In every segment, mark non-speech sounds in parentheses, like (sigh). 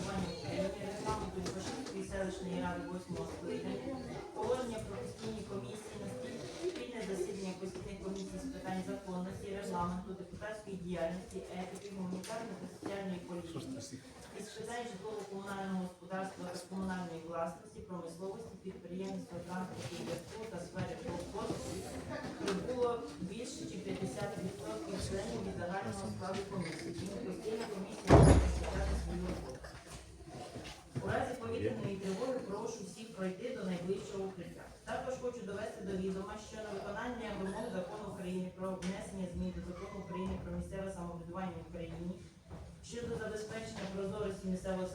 України, регламенту селищної ради 8 скликання, положення про постійні комісії на спільне засідання постійних комісій з питань законності, регламенту, депутатської діяльності, етики, гуманітарної та соціальної політики, із питань житлово-комунального господарства та комунальної власності, промисловості, підприємництва, транспорту, зв'язку та сфери прибуло більше чи 50% членів від загального складу комісії. Тому постійна комісія може свою роботу. У разі повітряної тривоги прошу всіх пройти до найближчого укриття. Також хочу довести до відома, що на виконання вимог закону України про внесення змін до закону України про місцеве самоврядування в Україні щодо забезпечення прозорості місцевого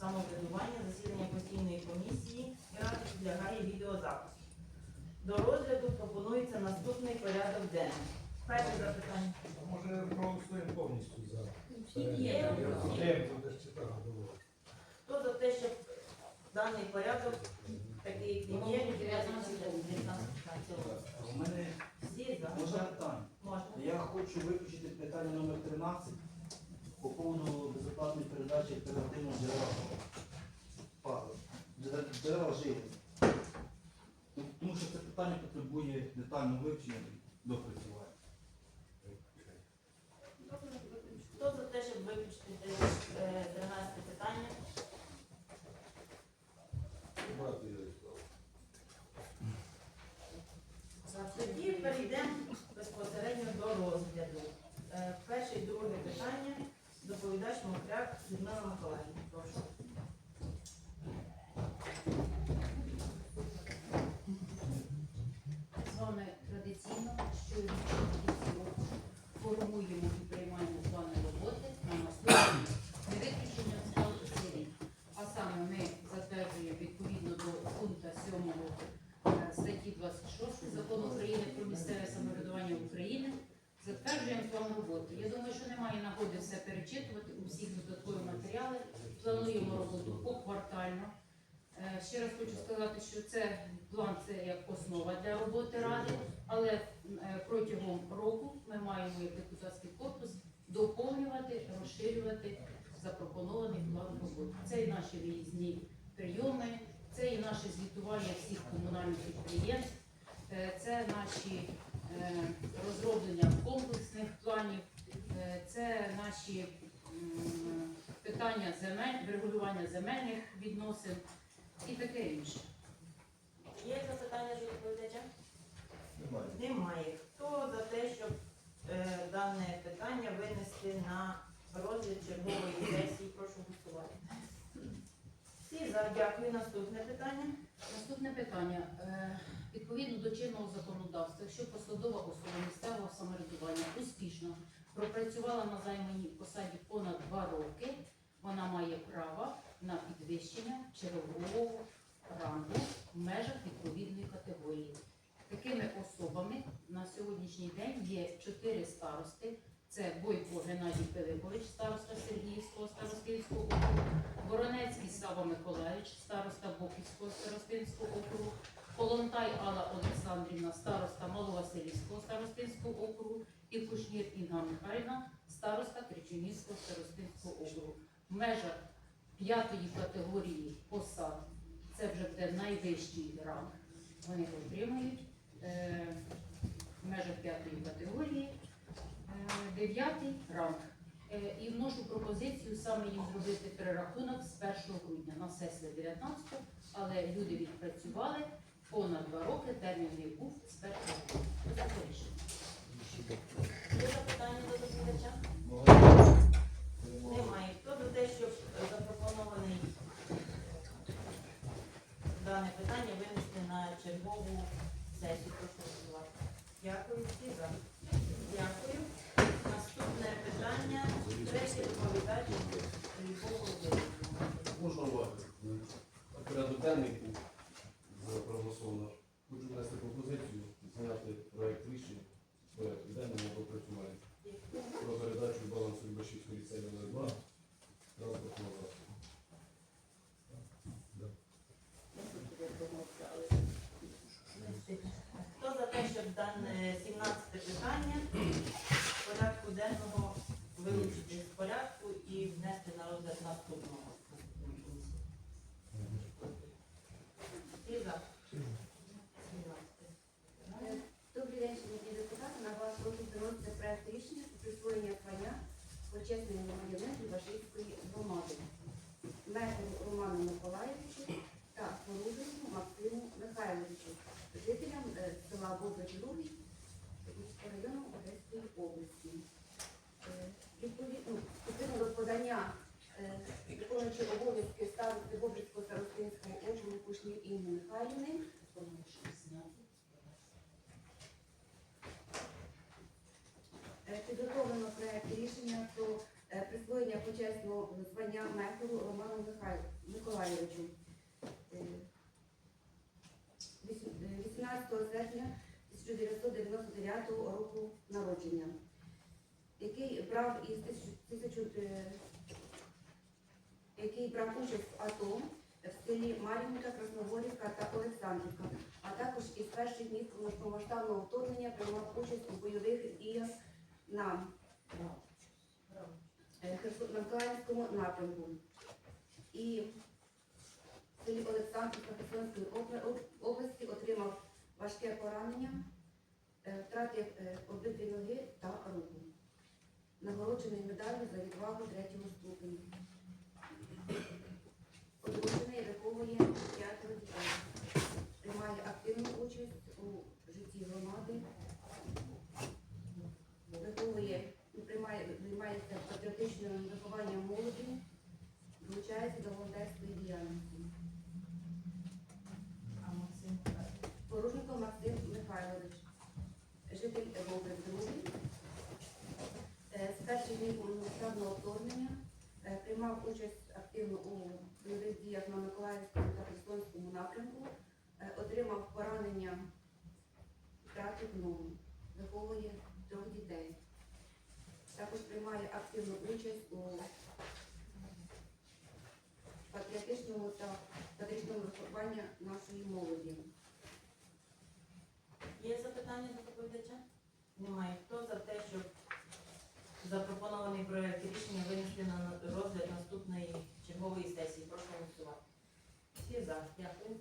самоврядування засідання постійної комісії ради підлягає відеозапису. До розгляду пропонується наступний порядок денний. Перше запитання. Може проголосуємо повністю за. Є. Хто за те, щоб даний порядок, такий як він є, У мене всі за? можна питання. Можна. Я хочу виключити питання номер 13 по поводу безоплатної передачі альтернативного джерела. Джерела живлення. Тому що це питання потребує детального вивчення і допрацювання. Хто за те, щоб виключити е, 13 питання? Перейдемо безпосередньо до розгляду. Е, Перше і друге питання. Доповідач Мокряк Людмила Миколаївна. Прошу. З вами традиційно щорічно формуємо і приймаємо плани роботи на наступний не виключення складу цей рік. А саме ми затверджуємо відповідно до пункту 7 е, статті 26 закону України про місцеве самоврядування України. Затверджуємо план роботи. Я думаю, що немає все перечитувати у всіх додаткові матеріали. Плануємо роботу поквартально. Е, Ще раз хочу сказати, що це план це як основа для роботи ради, але е, протягом року ми маємо як депутатський корпус доповнювати, розширювати запропонований план роботи. Це і наші виїзні прийоми, це і наше звітування всіх комунальних підприємств, е, це наші розроблення комплексних планів, наші питання земель, врегулювання земельних відносин і таке інше. Є запитання до доповідача? Немає. Немає. Хто за те, щоб е, дане питання винести на розгляд чергової сесії? Прошу голосувати. Всі за. Дякую. Наступне питання. Наступне питання. Е, Відповідно до чинного законодавства, якщо посадова особа місцевого самоврядування успішно пропрацювала на займаній посаді понад два роки, вона має право на підвищення чергового рангу в межах відповідної категорії. Такими особами на сьогоднішній день є чотири старости. Це Бойко Геннадій Пилипович, староста Сергіївського старостинського округу, Воронецький Сава Миколаївич, староста Боківського старостинського округу, Полонтай Алла Олександрівна, староста Маловасилівського старостинського округу і Кушнір Інга Михайлівна, староста Кричунівського старостинського округу. В межах п'ятої категорії посад, це вже буде найвищий ранг, вони отримують е, в межах п'ятої категорії е, дев'ятий ранг. Е, І вношу пропозицію саме їм зробити перерахунок з 1 грудня на сесію 19 але люди відпрацювали понад два роки, термін не був з 1 грудня. Є запитання до доповідача? Немає. Хто за те, щоб запропонований дане питання винести на чергову сесію? Прошу голосувати. Дякую. Всі за. Дякую. Наступне питання. Третє доповідач Любов Володимирівна. Можна уваги. Порядок денний був проголосовано. Хочу внести пропозицію зняти проект рішення з порядку денного допрацювання про передачу балансу Любашівської ліцею номер 2 транспортного засобу. Хто за те, щоб дане 17 питання порядку денного вилучити з порядку і внести на розгляд наступного? звання почесний громадянин Івашівської громади. Мехеру Роману Миколаївичу та Поруженку Максиму Михайловичу, жителям е, села Бобрич-Другий району Одеської області. Е, Відповідно, ну, до подання е, виконуючи обов'язки старости Бобрицького старостинського округу Кушнір Інни Михайлівни, Підготовлено проект рішення про присвоєння почесного звання Мехеру Роману Миколайовичу. 16 серпня 1999 року народження, який брав із тисячу, е, який брав участь в АТО в селі Мар'їнка, Красногорівка та Олександрівка, а також із перших днів повномасштабного вторгнення приймав участь у бойових діях на е, Херсонському напрямку. І в селі Олександрівка Херсонської області отримав важке поранення, е, втратив е, обидві ноги та руку. Нагороджений медаллю за відвагу третього ступеня. Одружений виховує п'ятеро дітей. Приймає активну участь у житті громади виховує приймає, займається патріотичним вихованням молоді, долучається до волонтерської діяльності. А Максим Михайлович? Порушенко Максим Михайлович, житель Бобрик Другий. Е, З перших днів повномасштабного вторгнення е, приймав участь активно у бойових діях на Миколаївському та Херсонському напрямку, е, отримав поранення, втратив ногу, виховує трьох дітей. Також приймає активну участь у патріотичному та патріотичному вихованні нашої молоді. Є запитання до доповідача? Немає. Хто за те, щоб запропонований проект рішення винесли на розгляд наступної чергової сесії? Прошу голосувати. Всі за. Дякую.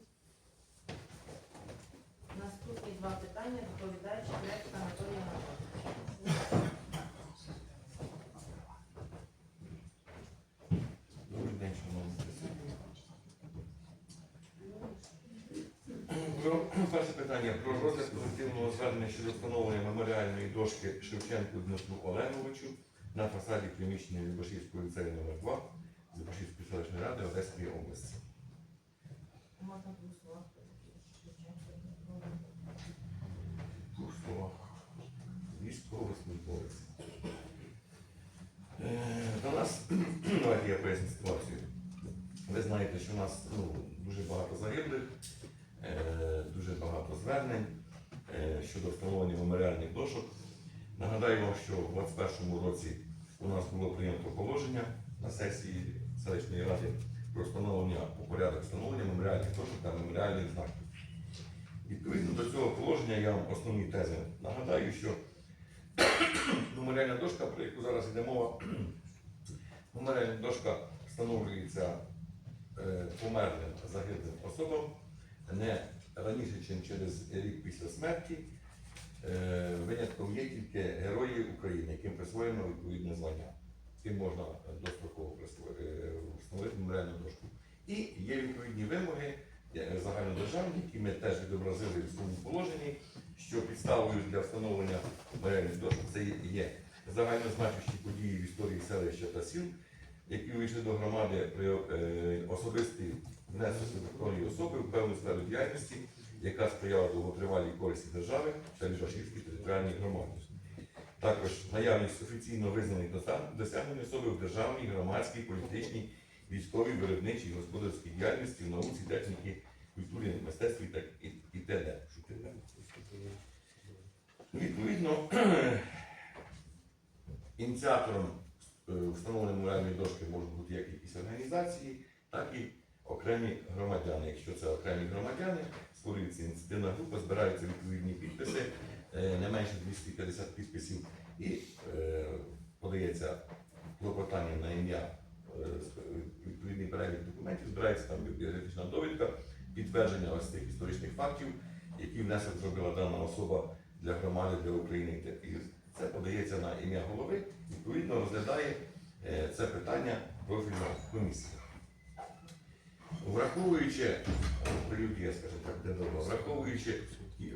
Наступні два питання доповідач проект Анатолій Анатолійович. Добрий день, шановні присутні. Про перше питання про розгляд позитивного звернення щодо встановлення меморіальної дошки Шевченку Дмитру Оленовичу на фасаді приміщення Любашівського ліцею номер 2 Любашівської селищної ради Одеської області. Можна голосувати. Двох словах. Військовослужбовець. Е, До нас, (clears throat) давайте я поясню ситуацію. Ви знаєте, що у нас ну, дуже багато загиблих, дуже багато звернень е, щодо встановлення меморіальних дошок. Нагадаю вам, що в 2021 році у нас було прийнято положення на сесії селищної ради про встановлення у порядок встановлення меморіальних дошок та меморіальних знаків. Відповідно до цього положення я вам основні тези нагадаю, що (coughs) меморіальна дошка, про яку зараз йде мова, (coughs) меморіальна дошка встановлюється е, померлим загиблим особам не раніше, ніж через рік після смерті. Е, Винятком є тільки герої України, яким присвоєно відповідне звання. Тим можна достроково е, встановити меморіальну дошку. І є відповідні вимоги е, загальнодержавні, які ми теж відобразили в своєму положенні, що підставою для встановлення меморіальних дошок це є загальнозначущі події в історії селища та сіл, які увійшли до громади при особистий внесок електронної особи в певну сферу діяльності, яка сприяла довготривалій користі держави та Ліжашівській територіальній громаді. Також наявність офіційно визнаних досяг- досягнень особи в державній, громадській, політичній, військовій, виробничій, господарській діяльності, в науці, техніці, культурі, мистецтві та і, т.д. Відповідно, (clears throat) ініціатором е, встановлення меморіальної дошки можуть бути як якісь організації, так і окремі громадяни. Якщо це окремі громадяни, створюється ініціативна група, збираються відповідні підписи, е, не менше 250 підписів, і е, подається клопотання на ім'я е, відповідний перелік документів, збирається там біографічна довідка, підтвердження ось тих історичних фактів, які внесок зробила дана особа для громади, для України. І Це подається на ім'я голови, відповідно розглядає це питання профільна комісія. Враховуючи, прелюдія, скажімо так, де добро, враховуючи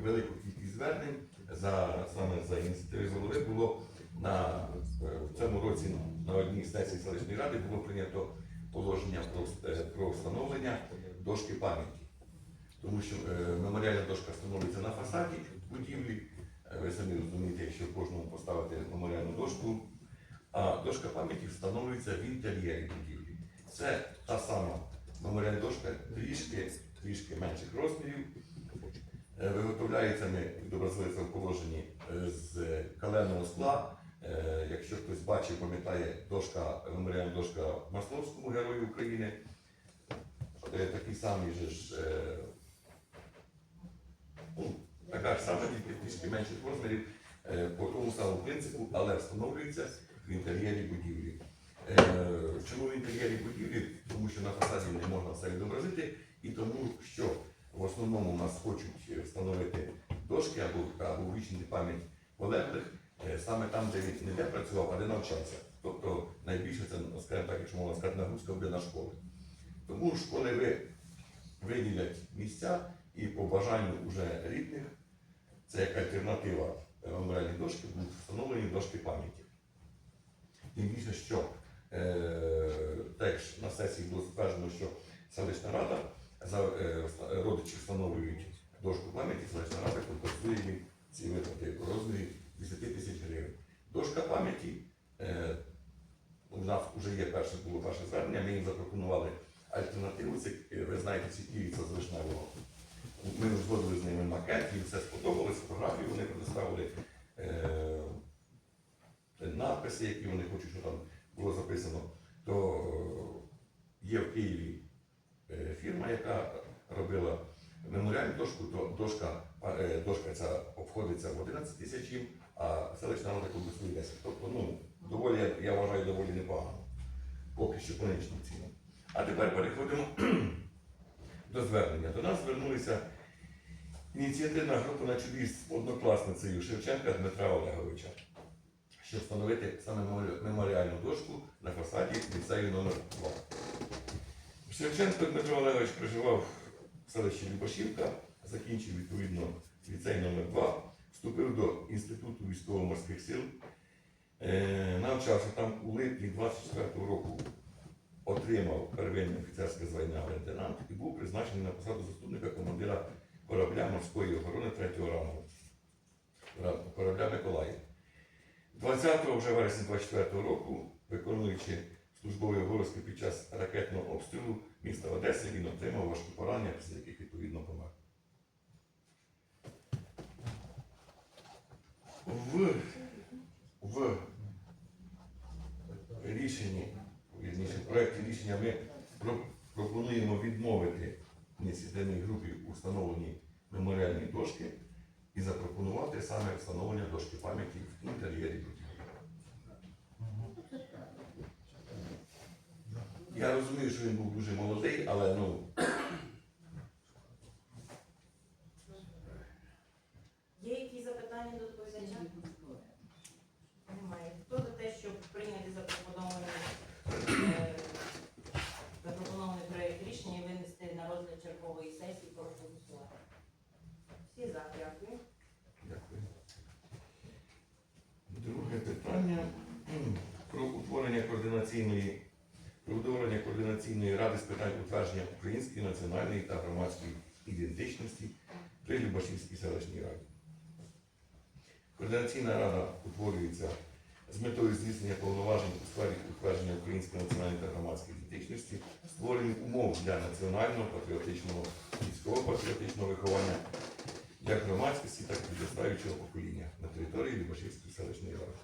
велику кількість звернень, за, саме за ініціативи голови було на, е, в цьому році на одній з сесій селищної ради було прийнято положення про, е, про встановлення дошки пам'яті. Тому що е, меморіальна дошка встановлюється на фасаді будівлі. Е, ви самі розумієте, якщо кожному поставити меморіальну дошку, а дошка пам'яті встановлюється в інтер'єрі будівлі. Це та сама меморіальна дошка трішки, трішки менших розмірів. Е, Виготовляється ми відобразили в положенні е, з каленого скла. Е, Якщо хтось бачив, пам'ятає дошка, меморіальна дошка Масловському герою України. Такий самий же ж ну, така ж сама, тільки трішки менших розмірів по тому самому принципу, але встановлюється в інтер'єрі будівлі. Е, Чому в інтер'єрі будівлі? Тому що на фасаді не можна все відобразити, і тому що в основному у нас хочуть встановити дошки або, або увічнити пам'ять полеглих е, саме там, де він не де працював, а де навчався. Тобто найбільше це, скажімо так, якщо можна сказати, нагрузка буде на школи. Тому школи ви виділять місця і по бажанню вже рідних, це як альтернатива е, меморіальній дошки, будуть встановлені дошки пам'яті. Тим більше, що теж на сесії було затверджено, що селищна рада за е, родичі встановлюють дошку пам'яті, селищна рада компенсує їм ці витрати у розмірі 10 тисяч гривень. Дошка пам'яті е, у нас вже є перше було перше звернення, ми їм запропонували альтернативу. Це е, ви знаєте, ці кільця з вишневого. Ми узгодили з ними макет, їм все сподобалось, фотографії вони предоставили. Е, надписи, які вони хочуть, що там було записано, то е, є в Києві е, фірма, яка робила меморіальну дошку, то дошка, е, дошка ця обходиться в 11 тисяч, а селищна рада компенсує 10. Тобто, ну, доволі, я- вважаю, доволі непогано. Поки що по нинішнім цінам. А тепер переходимо (clears throat) до звернення. До нас звернулися ініціативна група на чолі з однокласницею Шевченка Дмитра Олеговича щоб встановити саме меморіальну дошку на фасаді ліцею номер 2 Шевченко Дмитро Олегович проживав в селищі Любашівка, закінчив відповідно ліцей номер 2 вступив до Інституту військово-морських сил, е, навчався там у липні 24 року, отримав первинне офіцерське звання лейтенант і був призначений на посаду заступника командира корабля морської охорони 3-го рангу. Корабля Миколаїв. 20 вже вересня 24 року, виконуючи службові обов'язки під час ракетного обстрілу міста Одеси, він отримав важкі поранення, після яких відповідно помер. В, в рішенні, в проєкті рішення ми пропонуємо відмовити ініціативній групі у встановленні меморіальної дошки і запропонувати саме встановлення дошки пам'яті в інтер'єрі будівлі. Я розумію, що він був дуже молодий, але ну. Є якісь запитання до доповідача? Немає. Хто за те, щоб прийняти запропонований, е, запропонований проєкт рішення і винести на розгляд чергової сесії, прошу голосувати. Всі за, дякую. Дякую. Друге питання М, про утворення координаційної про утворення координаційної ради з питань утвердження української національної та громадської ідентичності при Любашівській селищній раді. Координаційна рада утворюється з метою здійснення повноважень у сфері утвердження української національної та громадської ідентичності, створення умов для національного патріотичного військово-патріотичного виховання як громадськості, так і підростаючого покоління на території Любашівської селищної ради.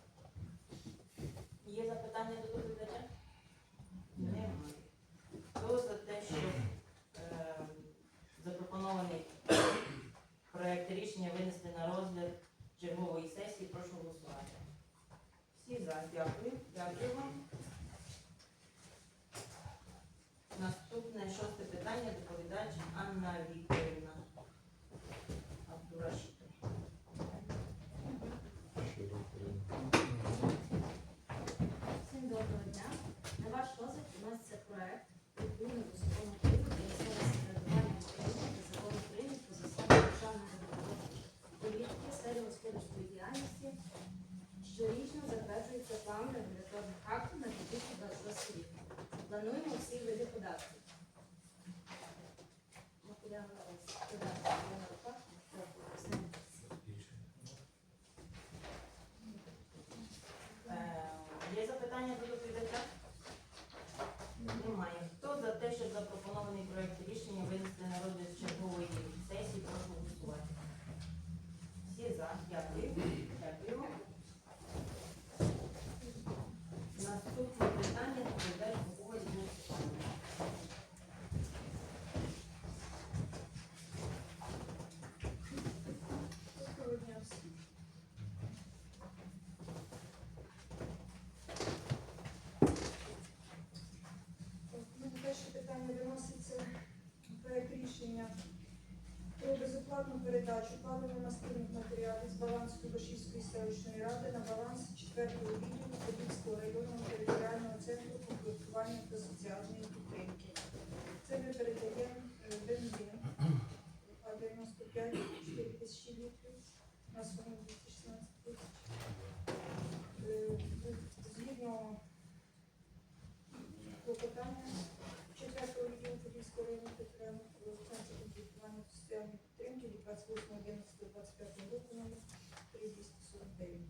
Є запитання до доповідача? Немає. Хто за те, щоб е, запропонований проєкт рішення винести на розгляд чергової сесії, прошу голосувати. Всі за, дякую. Дякую вам. Наступне шосте питання доповідач Анна Вікторівна. Абдурашитова. Що ви, Ірина? доповідача? Немає. Хто за те, щоб запропонований проект рішення винести на розгляд чергової сесії, прошу голосувати. Всі за. Дякую. Дякую. Наступне питання доповідач Богой Юрій Степанович. Доброго дня всім. Так, ну, Перше питання виноситься проект рішення про безоплатну передачу паливно-мастильних матеріалів з балансу Любашівської селищної ради на баланс 4-го відділу Подільського районного територіального центру комплектування та соціальної підтримки. Це ми передаємо е, бензин А95 4 тисячі літрів на суму 216 тисяч. Е, Згідно клопотання четвертого відділу Подільського району територіального центру комплектування та соціальної підтримки від 28.11.25 року номер 3249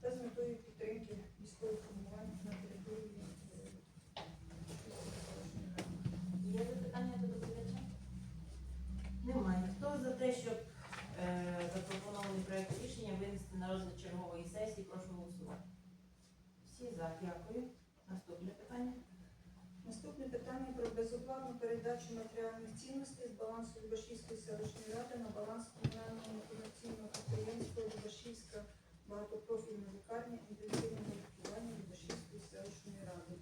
та з метою підтримки військових формувань на території е, Є запитання до доповідача? Немає. Хто за те, щоб е, запропонований проект рішення винести на розгляд чергової сесії, прошу голосувати. Всі за. Дякую. Наступне питання. Наступне питання про безоплатну передачу матеріальних цінностей з балансу Любашівської селищної ради на баланс комунального некомерційного підприємства Любашівська багатопрофільна лікарня інтенсивного лікування Любашівської селищної ради.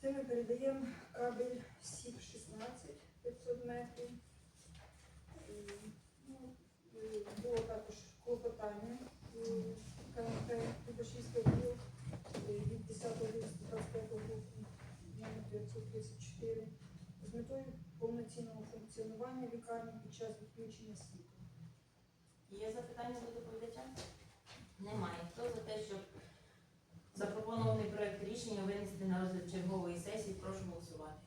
Це ми передаємо кабель СІП 16 500 метрів. Е, ну, е, Було також клопотання е, КМП Любашівська відділ е, від 10 листопада 25 року номер 934 з метою повноцінного функціонування лікарні під час відключення світла. Є запитання до доповідача? Немає. Хто за те, щоб запропонований проект рішення винести на розгляд чергової сесії, прошу голосувати.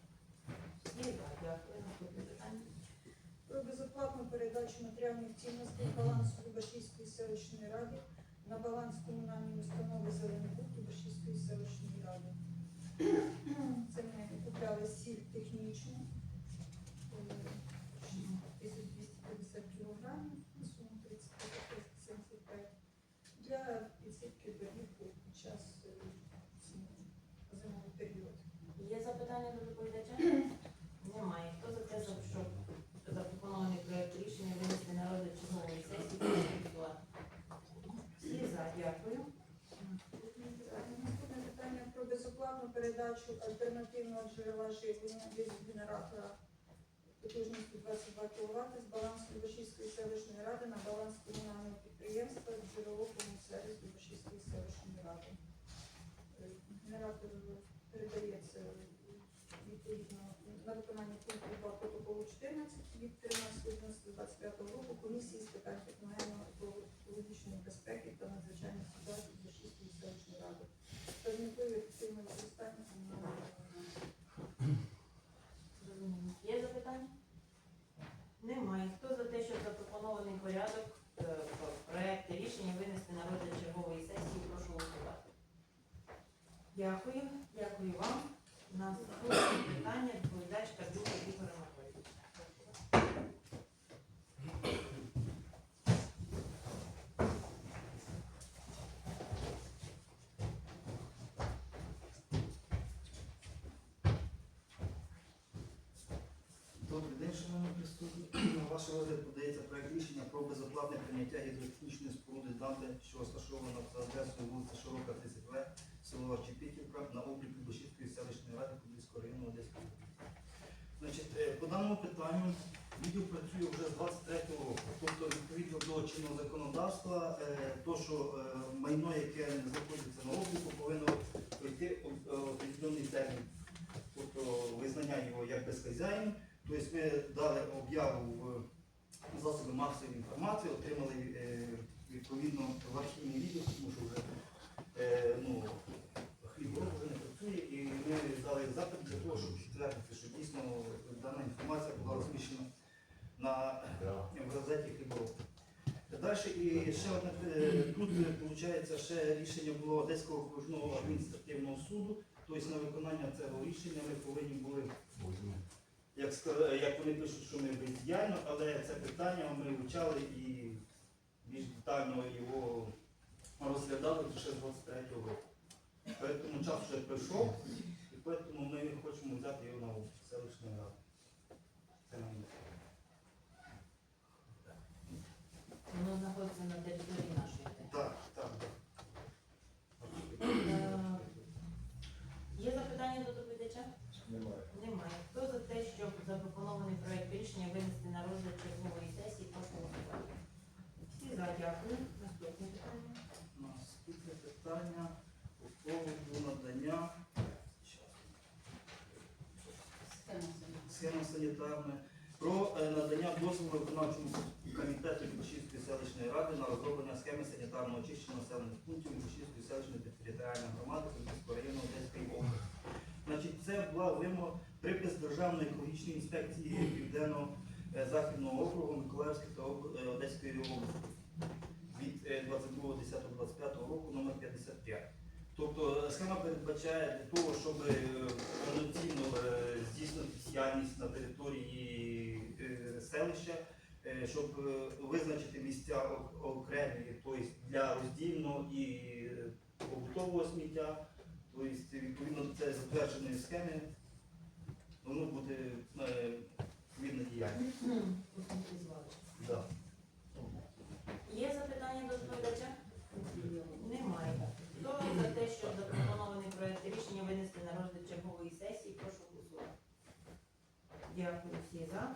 Всі за. Дякую. Наступне питання. Про безоплатну передачу матеріальних цінностей балансу Любашівської селищної ради на баланс комунальної установи Зелений Бук Любашівської селищної ради. Це ми купляли сіль технічну е, 1250 кг на суму 35 для підсипки доріг під час е, зимового- зимового періоду. Є запитання до доповідача? Немає. Хто за те, щоб запропонований проект рішення винести на розгляд чергової сесії, прошу голосувати. Всі за. Дякую. Наступне питання про безоплатну передачу альтернативного джерела живлення без генератора потужністю 22 кВт з балансу Любашівської селищної ради на баланс комунального підприємства джерело сервіс Любашівської селищної ради. Е, Генератор передається відповідно на виконання пункту 2 протоколу 14 від 13.11.25 року комісії з питань техногенного екологічної безпеки та надзвичайних ситуацій Любашівської селищної ради та з метою ефективного використання комунального майна. Зрозуміло. Є запитання? Немає. Хто за те, щоб запропонований порядок е, проект рішення винести на розгляд чергової сесії, прошу голосувати. Дякую. Дякую вам. Наступне питання доповідач Кадюк Ігор Анатолійович. Добрий день, шановні присутні. На ваш розгляд подається проект рішення про безоплатне прийняття гідротехнічної споруди Данте, що розташована за адресою вулиця Широка, 30В, село Чепітівка, на обліку Бушівської селищної ради Подільського району Одеської. Значить, е, по даному питанню відділ працює вже з 23-го року. Тобто, відповідно до чинного законодавства, е, то, що е, майно, яке не знаходиться на обліку, повинно пройти определений термін. Тобто визнання його як безхазяїн. Тобто ми дали об'яву в засоби масової інформації, отримали відповідно в архівний відділ, тому що вже ну, хлібороб вже не працює, і ми дали запит для того, щоб підтвердити, що дійсно дана інформація була розміщена на в газеті хлібороб. Далі і ще одне, е, тут виходить, ще рішення було Одеського окружного адміністративного суду. Тобто на виконання цього рішення ми повинні були, як, як вони пишуть, що ми бездіяльно, але це питання ми вивчали і більш детально його розглядали ще з 23-го року. Тому час вже пройшов, і тому ми хочемо взяти його на селищну раду. Це нам Воно знаходиться на території нашої. АТ. Так, так. Е, Є запитання до доповідача? Немає. Немає. Хто за те, щоб запропонований проект рішення винести на розгляд чергової сесії, прошу голосувати. Всі за, дякую. Наступне питання. Наступне питання по поводу надання схеми санітарної про е, надання дозволу виконавчому комітету Любашівської селищної ради на розроблення схеми санітарного очищення населених пунктів Любашівської селищної територіальної громади Київського району Одеської області. Значить, це була вимога припис Державної екологічної інспекції Південно-Західного округу Миколаївської та е, Одеської області від е, 22.10.25 року номер 55. Тобто е, схема передбачає для того, щоб е, повноцінно е, здійснити діяльність на території е, селища, е, щоб е, визначити місця окремі, тобто для роздільного і е, побутового сміття. Тобто, відповідно до цієї затвердженої схеми, воно буде е, відповідна діяльність. Да. Є запитання до доповідача? Немає. Хто за те, щоб запропонований проект рішення винести на розгляд чергової сесії, прошу голосувати. Дякую всі за.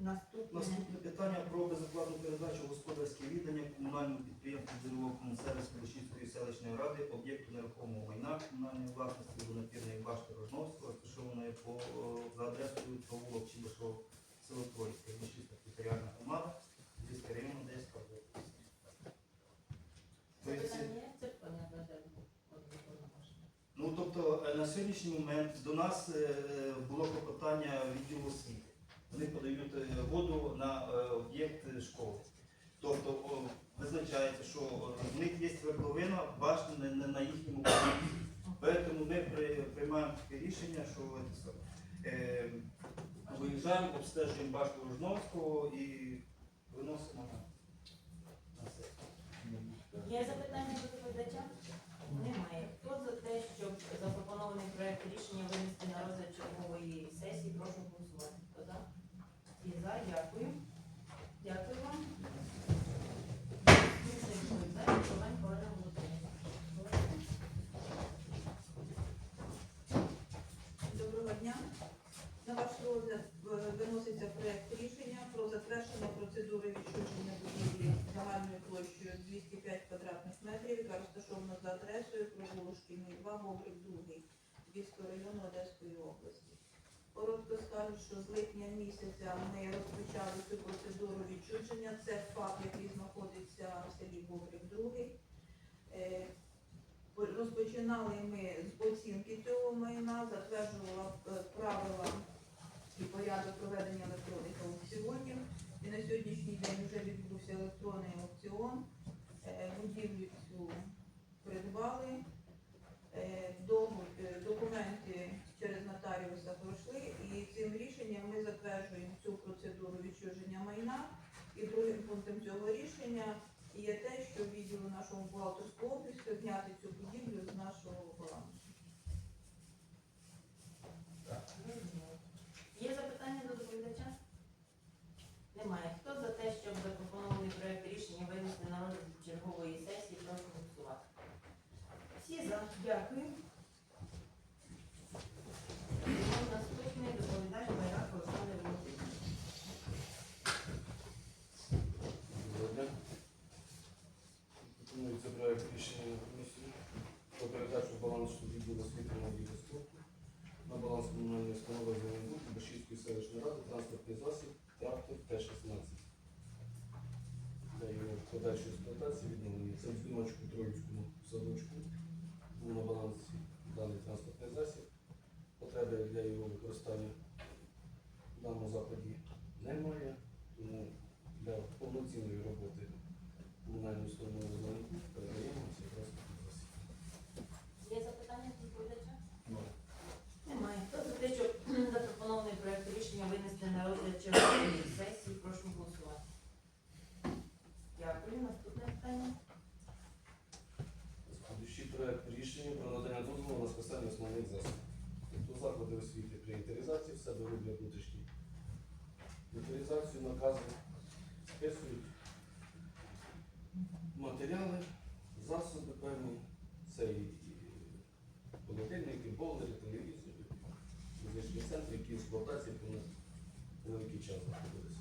Наступне. Наступне питання про безоплатну передачу господарське віддання комунальному підприємству «Джерело селищної ради об'єкту нерухомого майна комунальної власності водонапірної башти Рожновського, розташованої по е, за адресою провулок Чибишов, село Троїцьке, Мелешівська територіальна громада, Львівський район, Одеська область. Тобто. Ну тобто е, на сьогоднішній момент до нас е, було клопотання відділу освіти. Вони подають воду на об'єкт школи. Тобто визначається, що е, в них є свердловина, не, на їхньому поверсі. Тому ми при- приймаємо таке рішення, що е, виїжджаємо, обстежуємо башню Рожновського і виносимо на, сесію. Є запитання до доповідача? Немає. Хто за те, щоб запропонований проект рішення винести на розгляд чергової сесії, прошу голосувати. Хто за? Всі за, дякую. Дякую вам. Коваленко Олена Володимирівна. Доброго дня. На ваш розгляд е, виноситься проект рішення про затвердження процедури відчуження будівлі загальною площею 205 квадратних метрів, яка розташована за адресою провулок Шкільний 2, Бобрик 2, Львівського району Одеської області. Скажу, що з липня місяця ми розпочали цю процедуру відчуження. Це ФАП, який знаходиться в селі Бобрик 2. Е, Розпочинали ми з оцінки цього майна, затверджувала е, правила і порядок проведення електронних аукціонів. І на сьогоднішній день вже відбувся електронний аукціон. Е, Будівлю цю придбали. Е, догу- е, Документи через нотаріуса пройшли, і цим рішенням ми затверджуємо цю процедуру відчуження майна. І другим пунктом цього рішення є те, що відділу нашого бухгалтерського офісу зняти цю будівлю з нашого балансу. Є запитання до доповідача? Немає. Хто за те, щоб запропонований проект рішення винести на розгляд чергової сесії, прошу голосувати. Всі за. Дякую. Наступний доповідач Байрак Олександр Володимирович. Доброго дня. Пропонується проект рішення на комісію про передачу балансу відділу освіти молоді та спорту на баланс комунальної установи ЗНБУ Башівської селищної ради транспортний засіб трактор Т-16. Для його подальшої експлуатації відновлення це в дзвіночку Троїцькому садочку був на балансі даний транспортний засіб. Потреби для його використання в даному закладі немає, тому для повноцінної роботи засоби. Тобто заклади освіти при інтеризації в себе роблять внутрішні. Інтеризацію наказу списують матеріали, засоби певні, це і холодильники, бойлери, телевізори, музичні центри, які експлуатації понад великий час знаходилися.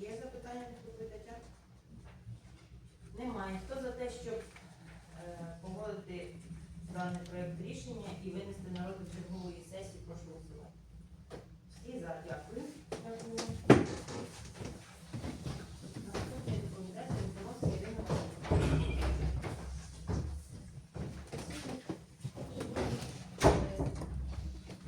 Є запитання? Немає. Хто за те, щоб е, погодити даний проект рішення і винести на розгляд чергової сесії, прошу голосувати. Всі за, дякую.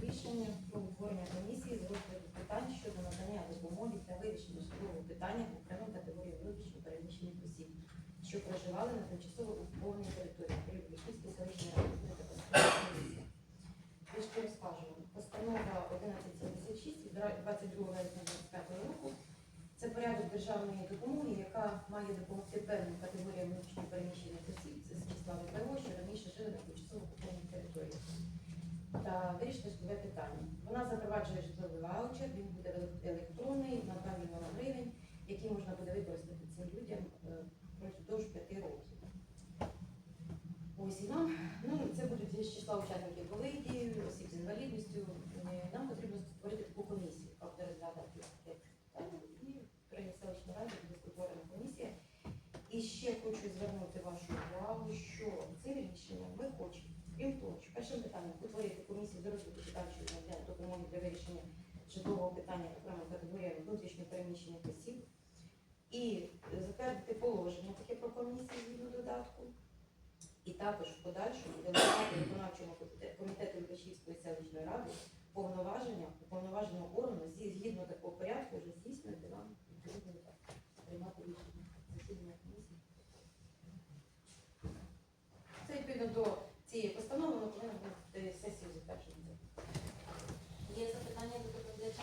Рішення про утворення комісії з розгляду питань щодо надання допомоги та вирішення судового питання окремим категоріям внутрішньо переміщених осіб, що проживали на тимчасово окупованій території Київської селищної ради та комісії. Трішки скажемо. Постанова 1176 від 22 вересня 2025 року. Це порядок державної допомоги, яка має допомогти певним категоріям внутрішньо переміщених осіб з числа ВПО, що раніше жили на тимчасово окупованій території та вирішити житлове питання. Вона запроваджує житловий ваучер, він буде електронний на 2 мільйони гривень, який можна буде використати цим людям е, впродовж 5 років. Ось і нам, ну це будуть з числа учасників бойових осіб з інвалідністю. Е, Нам потрібно створити таку комісію, яка буде і при селищній раді буде створена комісія. І ще хочу звернути вашу увагу, що цим рішенням ми хочемо Крім того, що першим питанням утворити комісію з питань щодо надання допомоги для вирішення житлового питання окремим категоріям внутрішньо переміщених осіб і затвердити положення таке про комісію згідно додатку. І також в подальшому делегувати виконавчому комітету- комітету селищної ради повноваження уповноваженого органу зі згідно такого порядку вже здійснювати вам приймати рішення засідання комісії. Це відповідно до цієї постанови ми повинні бути сесію затверджувати. Є запитання до доповідача?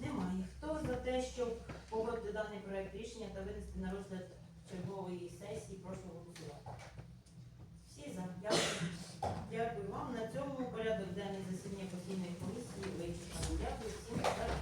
Немає. Хто за те, щоб погодити даний проект рішення та винести на розгляд я Дякую вам. На цьому порядок денний засідання постійної комісії вичерпано. Дякую всім.